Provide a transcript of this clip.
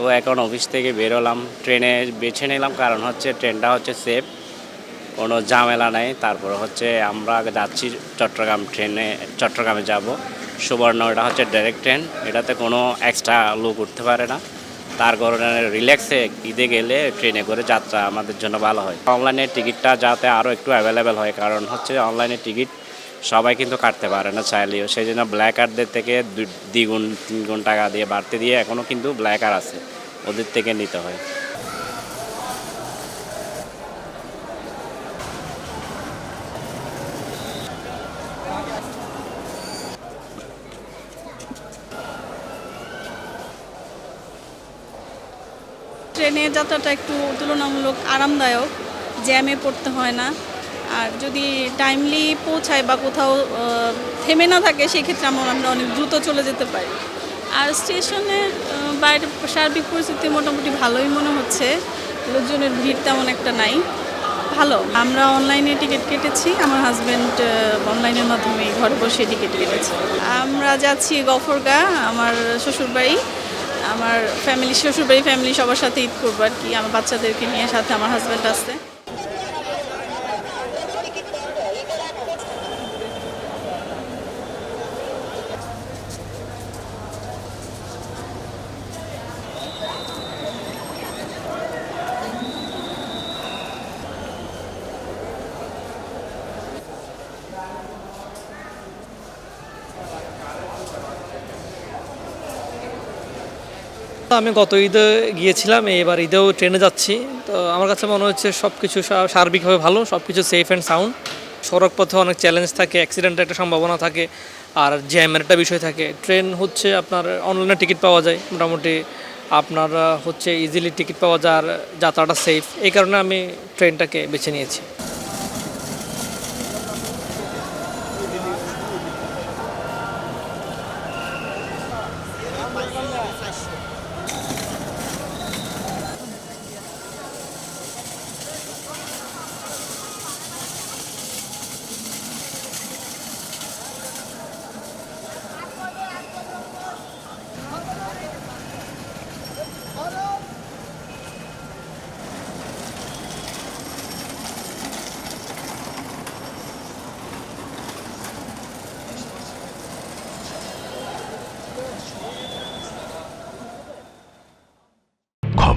তো এখন অফিস থেকে বেরোলাম, ট্রেনে বেছে নিলাম, কারণ হচ্ছে ট্রেনটা হচ্ছে সেফ কোনো ঝামেলা নেই। তারপরে হচ্ছে আমরা যাচ্ছি চট্টগ্রাম ট্রেনে, চট্টগ্রামে যাব। সুবর্ণ, এটা হচ্ছে ডাইরেক্ট ট্রেন এটাতে কোনো এক্সট্রা লোক উঠতে পারে না। তার কারণে রিল্যাক্সে ঈদে গেলে ট্রেনে করে যাত্রা আমাদের জন্য ভালো হয়। অনলাইনে টিকিটটা যাতে আরও একটু অ্যাভেলেবেল হয়, কারণ হচ্ছে অনলাইনে টিকিট সবাই কিন্তু কাটতে পারে না চাইলেও। সেই জন্য ব্ল্যাক কার্ডদের থেকে দ্বিগুণ, তিন গুণ টাকা দিয়ে বাড়তে দিয়ে এখনও কিন্তু ব্ল্যাক আছে, ওদের থেকে নিতে হয়। ট্রেনে যাত্রাটা একটু তুলনামূলক আরামদায়ক, জ্যামে পড়তে হয় না। আর যদি টাইমলি পৌঁছায় বা কোথাও থেমে না থাকে, সেক্ষেত্রে আমরা আমরা অনেক দ্রুত চলে যেতে পারি। আর স্টেশনের বাইরে সার্বিক পরিস্থিতি মোটামুটি ভালোই মনে হচ্ছে। লোকজনের ভিড় তেমন একটা নাই। ভালো। আমরা অনলাইনে টিকিট কেটেছি। আমার হাজব্যান্ড অনলাইনের মাধ্যমে ঘরে বসে টিকিট কেটেছে। আমরা যাচ্ছি গফরগা, আমার শ্বশুরবাড়ি। আমার ফ্যামিলি শ্বশুরবাড়ি ফ্যামিলি সবার সাথে ঈদ করব আর কি। আমার বাচ্চাদেরকে নিয়ে সাথে আমার হাজব্যান্ড আসছে। আমি গত ঈদে গিয়েছিলাম, এবার ঈদেও ট্রেনে যাচ্ছি। তো আমার কাছে মনে হচ্ছে সব কিছু সার্বিকভাবে ভালো সব কিছু সেফ অ্যান্ড সাউন্ড সড়ক পথে অনেক চ্যালেঞ্জ থাকে অ্যাক্সিডেন্টের একটা সম্ভাবনা থাকে, আর জ্যামের একটা বিষয় থাকে। ট্রেন হচ্ছে আপনার অনলাইনে টিকিট পাওয়া যায়, মোটামুটি আপনার হচ্ছে ইজিলি টিকিট পাওয়া যায়, আর যাত্রাটা সেফ এই কারণে আমি ট্রেনটাকে বেছে নিয়েছি।